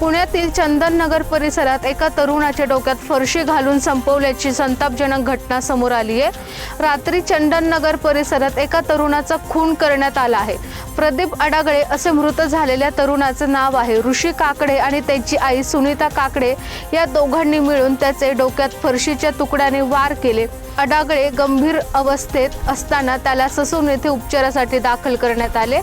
पुण्यातील चंदन नगर परिसरात एका तरुणाच्या डोक्यात फरशी घालून संपवल्याची संतापजनक घटना समोर आली आहे. रात्री चंदन नगर परिसरात एका तरुणाचा खून करण्यात आला आहे. प्रदीप अडागळे असे मृत झालेल्या तरुणाचं नाव आहे ऋषी काकडे आणि त्याची आई सुनीता काकडे या दोघांनी मिळून त्याचे डोक्यात फरशीच्या तुकड्याने वार केले. अडागळे गंभीर अवस्थेत असताना त्याला ससून येथे उपचारासाठी दाखल करण्यात आले.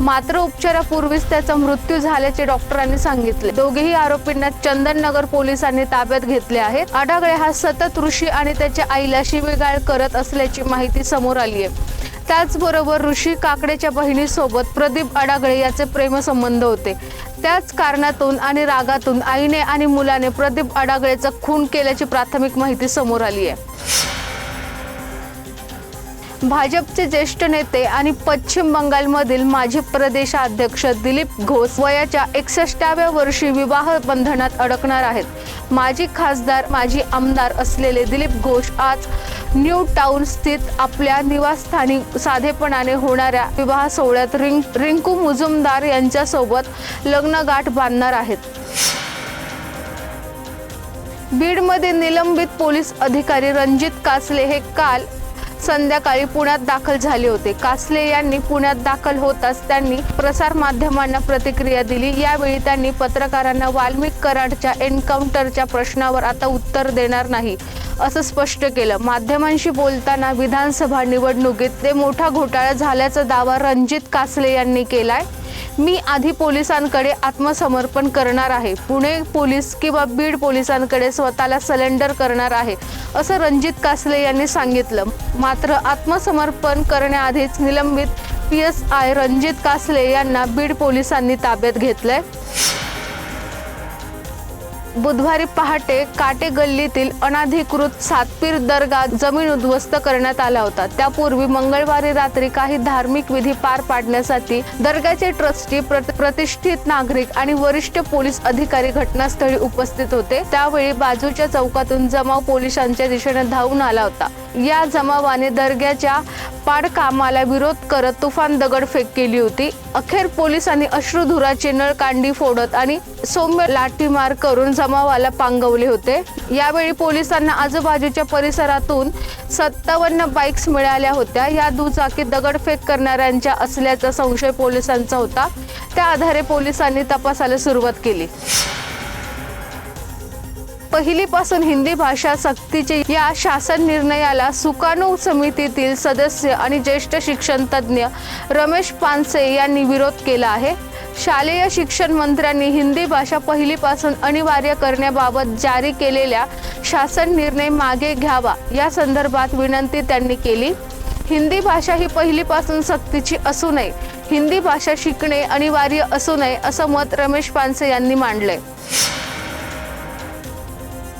मात्र उपचारापूर्वीच त्याचा मृत्यू झाल्याचे डॉक्टरांनी सांगितले. दोघेही आरोपींना चंदननगर पोलिसांनी ताब्यात घेतले आहेत आढागळे हा सतत ऋषी आणि त्याच्या आईला शिवीगाळ करत असल्याची माहिती समोर आली आहे. त्याचबरोबर ऋषी काकडेच्या बहिणीसोबत प्रदीप अडागळे याचे प्रेमसंबंध होते. त्याच कारणातून आणि रागातून आईने आणि मुलाने प्रदीप अडागळेचा खून केल्याची प्राथमिक माहिती समोर आली आहे. भाजपचे ज्येष्ठ नेते आणि पश्चिम बंगालमधील माजी प्रदेशाध्यक्ष दिलीप घोष वयाच्या एकसष्टाव्या वर्षी विवाह बंधनात अडकणार आहेत. माजी खासदार माजी आमदार असलेले दिलीप घोष आज न्यू टाउन स्थित आपल्या निवासस्थानी साधेपणाने होणाऱ्या विवाह सोहळ्यात रिंक रिंकू मुजुमदार यांच्यासोबत लग्नगाठ बांधणार आहेत. बीडमध्ये निलंबित पोलीस अधिकारी रणजित कासले हे काल संध्याकाळी पुण्यात दाखल झाले होते. कासले यांनी पुण्यात दाखल होताच त्यांनी प्रसार माध्यमांना प्रतिक्रिया दिली. यावेळी त्यांनी पत्रकारांना वाल्मिक कराडच्या एन्काउंटरच्या प्रश्नावर आता उत्तर देणार नाही असं स्पष्ट केलं. माध्यमांशी बोलताना विधानसभा निवडणुकीत ते मोठा घोटाळा झाल्याचा दावा रणजित कासले यांनी केलाय. मी आधी पोलिसांकडे आत्मसमर्पण करणार आहे. पुणे पोलीस किंवा बीड पोलिसांकडे स्वतःला सलेंडर करणार आहे असं रणजित कासले यांनी सांगितलं. मात्र आत्मसमर्पण करण्याआधीच निलंबित P S I Ranjit Kasle यांना बीड पोलिसांनी ताब्यात घेतलंय. बुधवारी पहाटे काटे गल्लीतील अनाधिकृत सातपीर दर्गा जमीन उद्ध्वस्त करण्यात आला होता. त्यापूर्वी मंगळवारी रात्री काही धार्मिक विधी पार पाडण्यासाठी दर्गाचे ट्रस्टी प्रत- प्रतिष्ठित नागरिक आणि वरिष्ठ पोलीस अधिकारी घटनास्थळी उपस्थित होते. त्यावेळी बाजूच्या चौकातून जमाव पोलिसांच्या दिशेने धावून आला होता. या जमावाने दर्ग्याच्या पाडकामाला विरोध करत तुफान दगडफेक केली होती. अखेर पोलिसांनी अश्रुधुराचे नळकांडी फोडत आणि सौम्य लाठीमार करून जमावाला पांगवले होते. यावेळी पोलिसांना आजूबाजूच्या परिसरातून सत्तावन्न बाईक्स मिळाल्या होत्या. या दुचाकी दगडफेक करणाऱ्यांच्या असल्याचा संशय पोलिसांचा होता. त्या आधारे पोलिसांनी तपासाला सुरुवात केली. पहिलीपासून हिंदी भाषा सक्तीचे या शासन निर्णयाला सुकाणू समितीतील सदस्य आणि ज्येष्ठ शिक्षण तज्ज्ञ रमेश पानसे यांनी विरोध केला आहे. शालेय शिक्षण मंत्र्यांनी हिंदी भाषा पहिलीपासून अनिवार्य करण्याबाबत जारी केलेल्या शासन निर्णय मागे घ्यावा या संदर्भात विनंती त्यांनी केली. हिंदी भाषा ही पहिलीपासून सक्तीची असू नये. हिंदी भाषा शिकणे अनिवार्य असू नये असं मत रमेश पानसे यांनी मांडलंय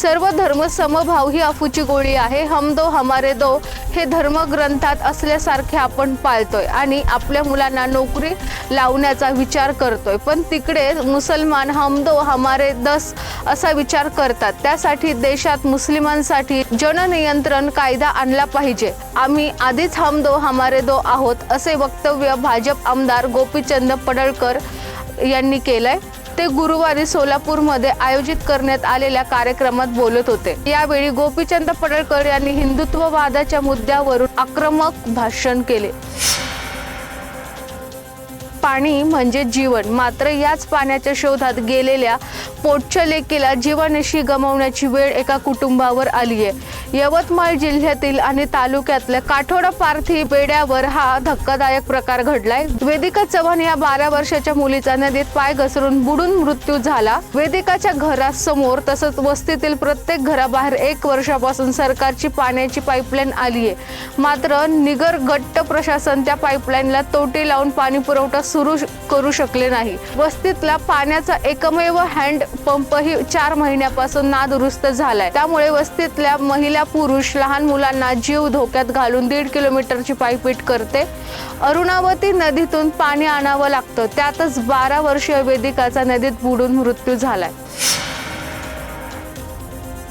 सर्व धर्म समभाव ही अफूची गोळी आहे. हम दो हमारे दो. हे धर्मग्रंथात असल्यासारखे आपण पाळतोय आणि आपल्या मुलांना नोकरी लावण्याचा विचार करतोय. पण तिकडे मुसलमान हम दो हमारे दस असा विचार करतात. त्यासाठी देशात मुस्लिमांसाठी जननियंत्रण कायदा आणला पाहिजे. आम्ही आधीच हम दो हमारे दो आहोत असे वक्तव्य भाजप आमदार गोपीचंद पडळकर यांनी केलंय. ते गुरुवारी सोलापूरमध्ये आयोजित करण्यात आलेल्या कार्यक्रमात बोलत होते. यावेळी गोपीचंद पडळकर यांनी हिंदुत्ववादाच्या मुद्द्यावरून आक्रमक भाषण केले. पाणी म्हणजे जीवन. मात्र याच पाण्याच्या शोधात गेलेल्या पोटच्या लेकीला जीवनशी गमावण्याची वेळ एका कुटुंबावर आली आहे यवतमाळ जिल्ह्यातील आणि तालुक्यातल्या काठोडा पार्थी बेड्यावर हा धक्कादायक प्रकार घडलाय. वेदिका चव्हाण या बारा वर्षाच्या मुलीचा नदीत पाय घसरून बुडून मृत्यू झाला. वेदिकाच्या घरासमोर तसंच वस्तीतील प्रत्येक घराबाहेर एक वर्षापासून सरकारची पाण्याची पाईपलाईन आली आहे मात्र निगर गट्ट प्रशासन त्या पाईपलाईनला तोटी लावून पाणी पुरवठा सुरू करू शकले नाही. वस्तीतला पाण्याचा एकमेव हँड पंपही चार महिन्यापासून नादुरुस्त झालाय. त्यामुळे वस्तीतल्या महिला पुरुष लहान मुलांना जीव धोक्यात घालून दीड किलोमीटरची पायपीट करते. अरुणावती नदीतून पाणी आणावं लागतं. त्यातच बारा वर्षीय वेदिकाचा नदीत बुडून मृत्यू झालाय.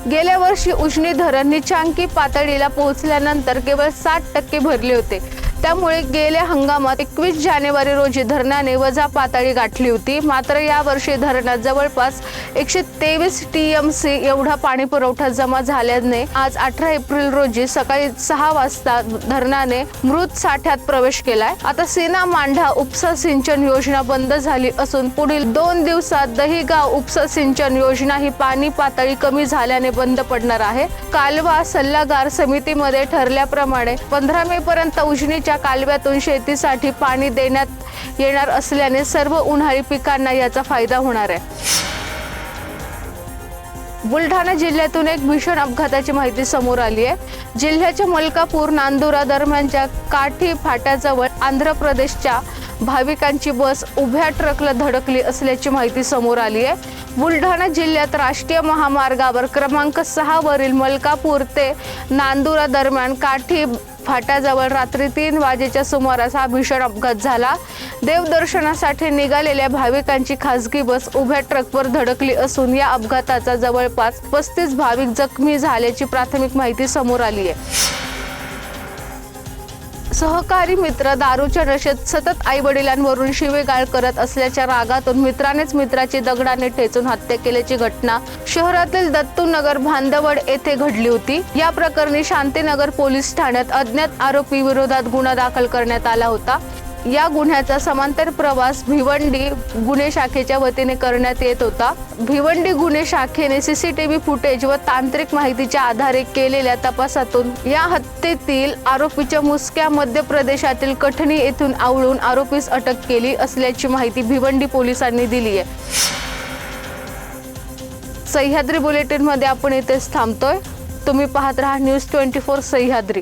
गेल्या वर्षी उजनी धरण निचांकी पातळीला पोहोचल्यानंतर केवळ साठ टक्के भरले होते. त्यामुळे गेल्या हंगामात एकवीस जानेवारी रोजी धरणाने वजा पातळी गाठली होती. मात्र यावर्षी धरणात जवळपास एकशे तेवीस टी एम सी एवढा पाणी पुरवठा जमा झाल्याने आज अठरा एप्रिल रोजी सकाळी सहा वाजता धरणाने मृत साठ्यात प्रवेश केलाय. आता सीना मांढा उपसा सिंचन योजना बंद झाली असून पुढील दोन दिवसात दहिगाव उपसा सिंचन योजना ही पाणी पातळी कमी झाल्याने बंद पडणार आहे. कालवा सल्लागार समितीमध्ये ठरल्याप्रमाणे पंधरा मे पर्यंत उजनीच्या कालव्यातून शेतीसाठी पाणी देण्यात येणार असल्याने सर्व उन्हाळी पिकांना याचा फायदा होणार आहे. बुलढाणा जिल्ह्यातून एक भीषण अपघाताची माहिती समोर आली आहे. जिल्ह्याच्या मलकापूर नांदुरा दरम्यानच्या काठी फाट्याजवळ आंध्र प्रदेशच्या भाविकांची बस उभ्या ट्रकला धडकली असल्याची माहिती समोर आली आहे. बुलढाणा जिल्ह्यात राष्ट्रीय महामार्गावर क्रमांक सहा वरील मलकापूर ते नांदुरा दरम्यान काठी फाट्याजवळ रात्री तीन वाजेच्या सुमारास हा भीषण अपघात झाला. देवदर्शनासाठी निघालेल्या भाविकांची खासगी बस उभ्या ट्रकवर धडकली असून या अपघाताचा जवळपास पस्तीस भाविक जखमी झाल्याची प्राथमिक माहिती समोर आली आहे. सहकारी मित्र दारूच्या नशेत सतत आई वडिलांवरून शिवेगाळ करत असल्याच्या रागातून मित्रानेच मित्राची दगडाने ठेचून हत्या केल्याची घटना शहरातील दत्तूनगर भांदवड येथे घडली होती. या प्रकरणी शांतीनगर पोलीस ठाण्यात अज्ञात आरोपी विरोधात गुन्हा दाखल करण्यात आला होता. या गुन्ह्याचा समांतर प्रवास भिवंडी गुन्हे शाखेच्या वतीने करण्यात येत होता. भिवंडी गुन्हे शाखेने सीसीटीव्ही फुटेज व तांत्रिक माहितीच्या आधारे केलेल्या तपासातून या हत्येतील आरोपीच्या मुसक्या मध्य प्रदेशातील कठणी येथून आवळून आरोपीस अटक केली असल्याची माहिती भिवंडी पोलिसांनी दिली आहे. सह्याद्री बुलेटिनमध्ये आपण इथेच थांबतोय. तुम्ही पाहत राहा न्यूज ट्वेंटी फोर सह्याद्री.